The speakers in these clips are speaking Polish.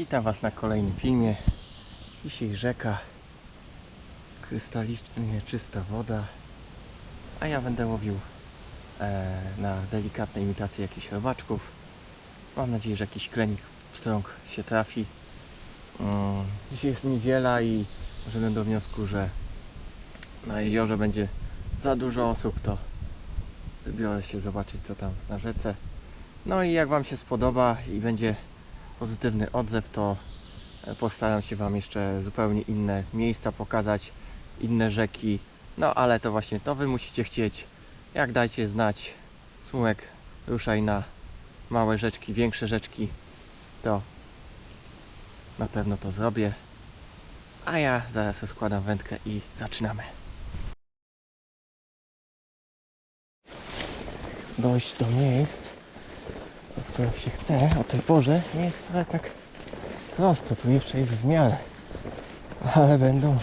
Witam Was na kolejnym filmie. Dzisiaj rzeka, krystalicznie czysta woda, a ja będę łowił e, na delikatne imitacje jakichś robaczków. Mam nadzieję, że jakiś klenik pstrąg się trafi. Mm, dzisiaj jest niedziela i doszedłem do wniosku, że na jeziorze będzie za dużo osób, to wybiorę się zobaczyć co tam na rzece. No i jak Wam się spodoba i będzie pozytywny odzew, to e, postaram się Wam jeszcze zupełnie inne miejsca pokazać, inne rzeki. No ale to właśnie to Wy musicie chcieć. Jak dajcie znać, Smułek, ruszaj na małe rzeczki, większe rzeczki, to na pewno to zrobię. A ja zaraz rozkładam wędkę i zaczynamy. Dojść do miejsc, do których się chce o tej porze nie jest wcale tak prosto. Tu jeszcze jest w miarę, ale będą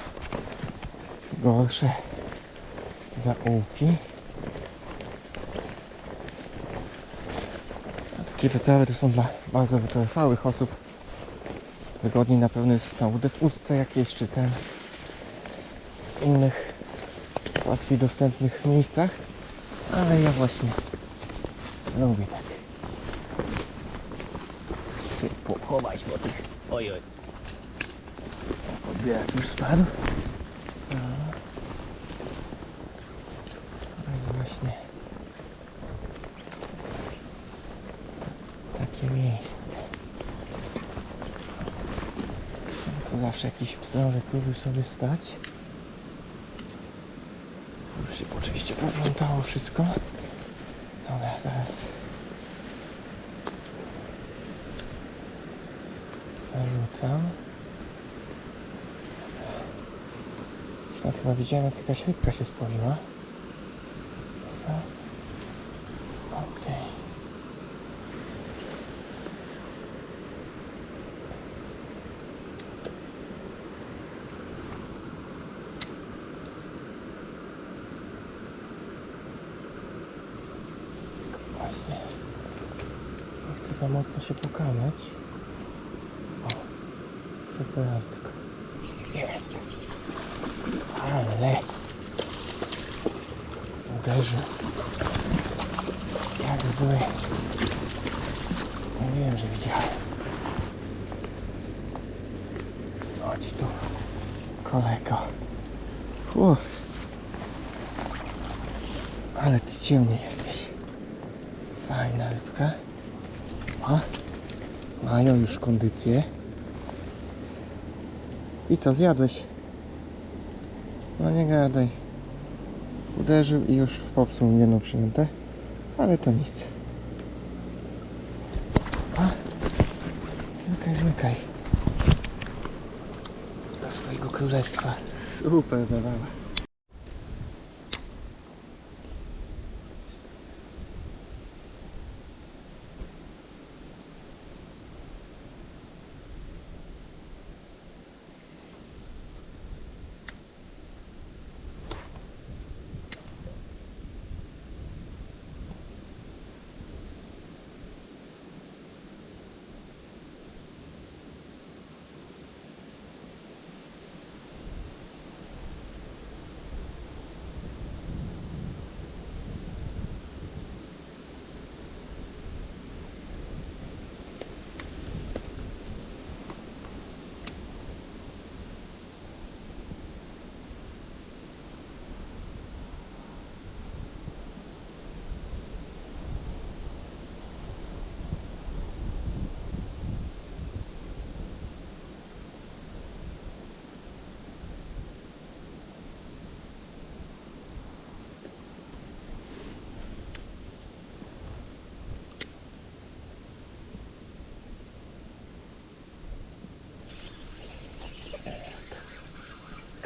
gorsze zaułki. Takie wyprawy to są dla bardzo wytrwałych osób. Wygodniej na pewno jest na łódce- jakieś czy ten innych łatwiej dostępnych miejscach, ale ja właśnie lubię tak się pochować po tych. Oj, oj. Odbierak już spadł. No. Właśnie takie miejsce. Tu zawsze jakiś pstrążek lubił sobie stać. Już się oczywiście poplątało wszystko. Dobra, zaraz zarzucam. Nawet chyba widziałem, jak jakaś rybka się spławiła. Okej. Tylko Właśnie. Nie chcę za mocno się pokazać. Superacko. Jest. Ale uderzył. Jak zły. Mówiłem, że widziałem. Chodź tu, kolego. Uff. Ale ty ciemny jesteś. Fajna rybka. O, mają już kondycję. I co, zjadłeś? No nie gadaj. Uderzył i już popsuł jedną przynętę. Ale to nic. A, zmykaj, zmykaj. Do swojego królestwa. Super zabawa.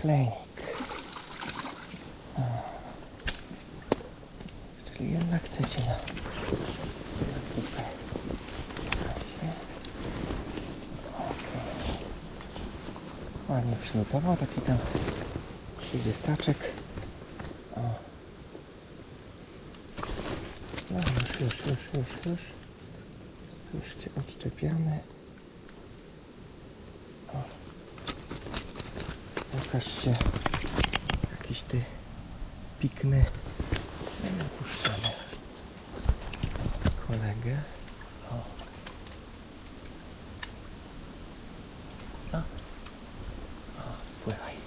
Klenik. O. Czyli jednak chcecie na. Ładnie przygotował taki tam trzydziestaczek. No już, już, już, już, już. Już cię odczepiamy. Pokaż się. Jakiś ty pikny. Puszczamy kolegę. O. A. O, spływaj.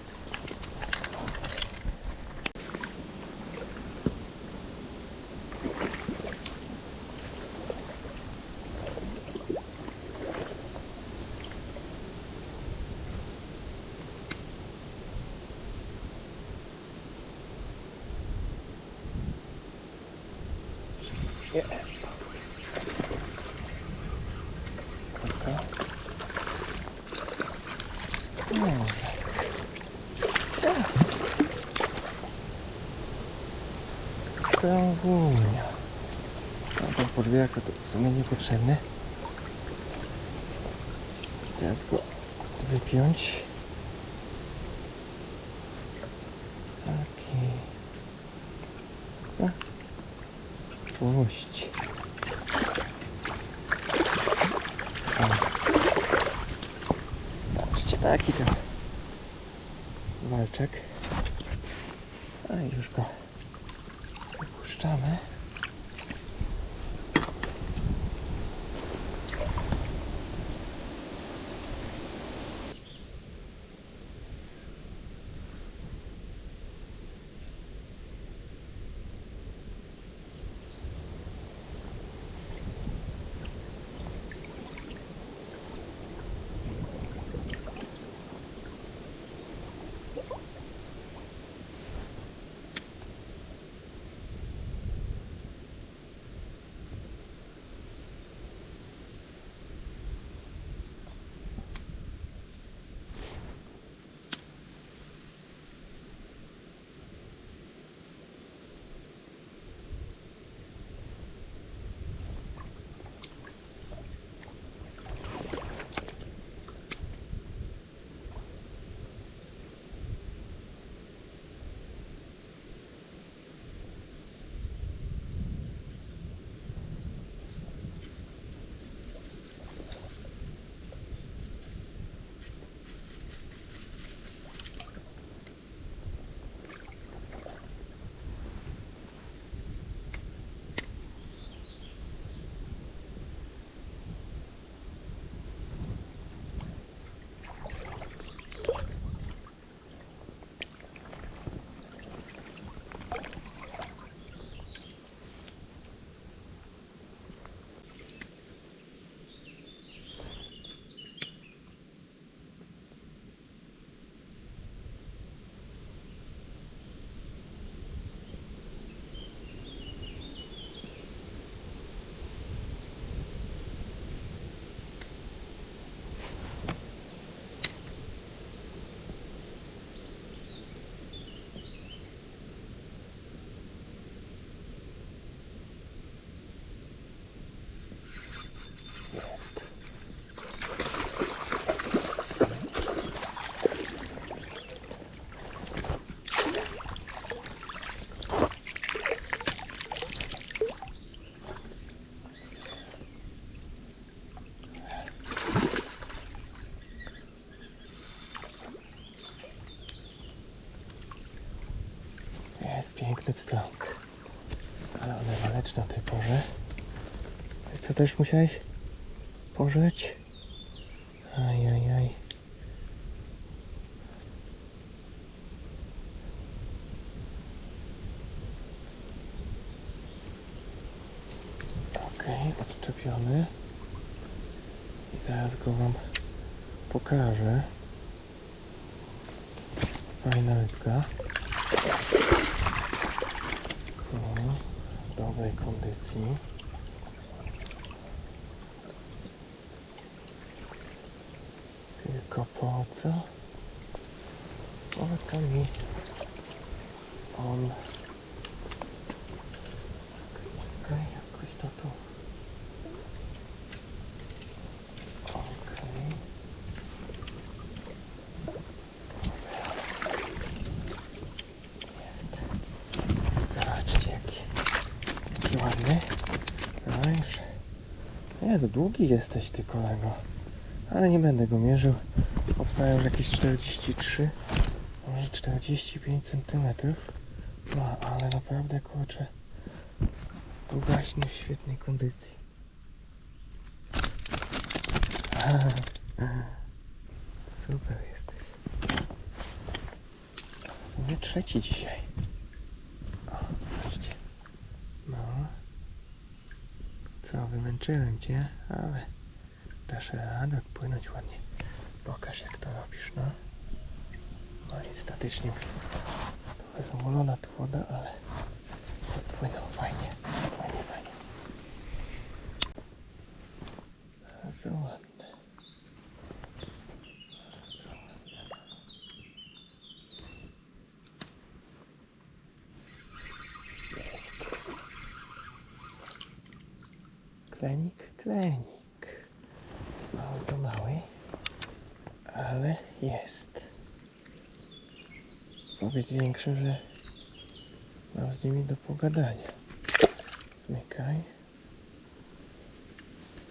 Jest. Co to? Stążek. Stągunia. A ten podwiejak to w sumie niepotrzebny. Teraz go wypiąć. Taki. A. Puść. O. Patrzcie, taki ten walczek. A już go wypuszczamy. Jest. Jest piękny pstrąg. Ale one waleczne o tej porze. Co też musiałeś pożreć? Ajajaj. Okej, odczepiony. I zaraz go wam pokażę. Fajna rybka. O, dobrej kondycji. Po co? Po co mi on? Okej, jakoś to tu. Okej. Jest. Zobaczcie jaki, jaki ładny. No. Nie, to długi jesteś ty kolego. Ale nie będę go mierzył. Obstawiam, że jakieś 43. Waży 45 cm. No, ale naprawdę kurczę. Długaśny w świetnej kondycji. Super jesteś. W sumie trzeci dzisiaj. O, patrzcie. No. Co, wymęczyłem cię, ale dasz radę odpłynąć ładnie. Pokaż jak to robisz, no. No i statycznie. Trochę zamulona tu woda, ale odpłynął fajnie. Fajnie, fajnie. Bardzo ładne. Klenik, klenik. Mały to mały, ale jest. Powiedz większy, że mam z nimi do pogadania. Zmykaj.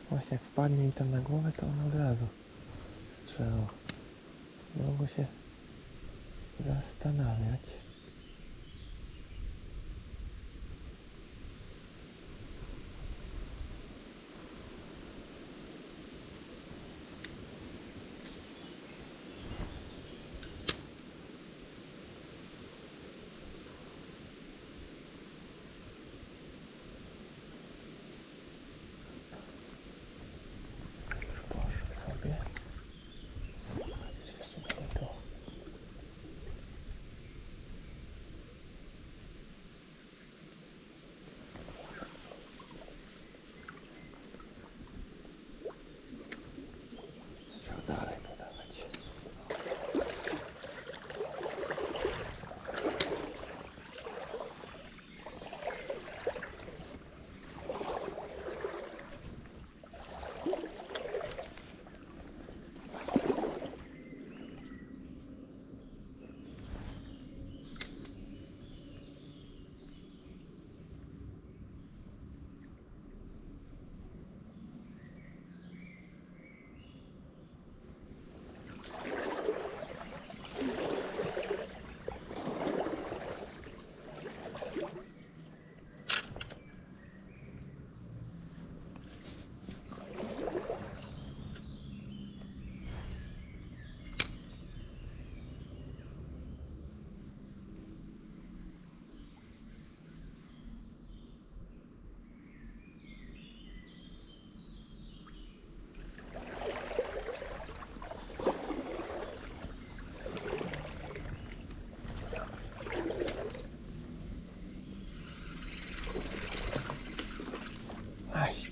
Właśnie jak wpadnie mi tam na głowę, to on od razu strzela. Mogę się zastanawiać.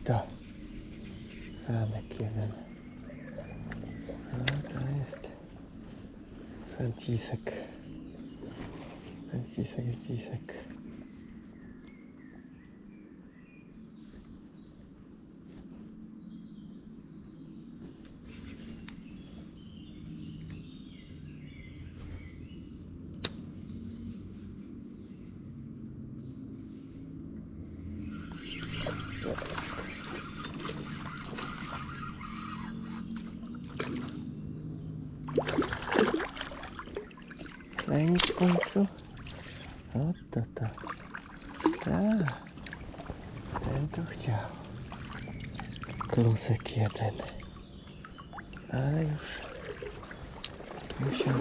To. Franek jeden. No to jest Franciszek. Franciszek z Dzisek. Klenik w końcu. O to to. Tak. Ten to chciał. Klusek jeden. Ale już musiał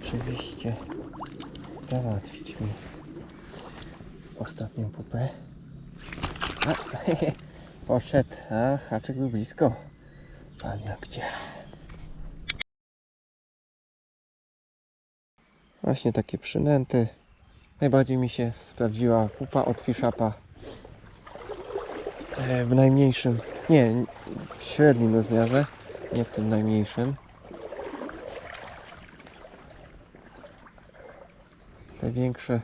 oczywiście załatwić mi ostatnią pupę. A, poszedł, a haczyk był blisko. Paznokcie. Właśnie takie przynęty. Najbardziej mi się sprawdziła pupa od Fishapa. E, W najmniejszym, nie, w średnim rozmiarze, nie w tym najmniejszym. Te większe,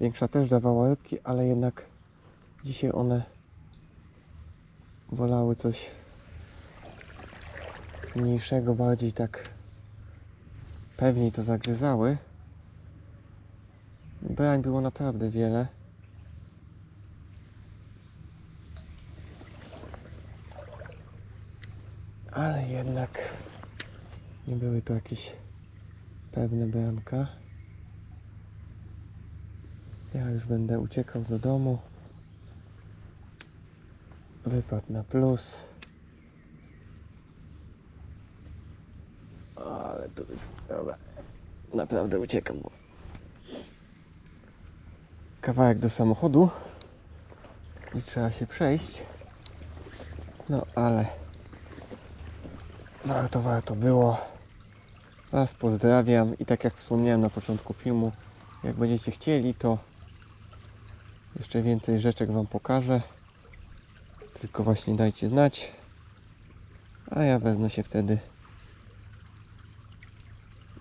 większa też dawała rybki, ale jednak dzisiaj one wolały coś mniejszego, bardziej tak pewniej to zagryzały. Brań było naprawdę wiele. Ale jednak nie były to jakieś Pewne Branka. Ja już będę uciekał do domu. Wypad na plus. Ale to już, dobra. Naprawdę uciekam. Bo... Kawałek do samochodu. I trzeba się przejść. No ale warto, warto było. Was pozdrawiam i tak jak wspomniałem na początku filmu, jak będziecie chcieli, to jeszcze więcej rzeczek Wam pokażę. Tylko właśnie dajcie znać. A ja wezmę się wtedy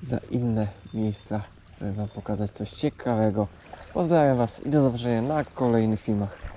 za inne miejsca, żeby Wam pokazać coś ciekawego. Pozdrawiam Was i do zobaczenia na kolejnych filmach.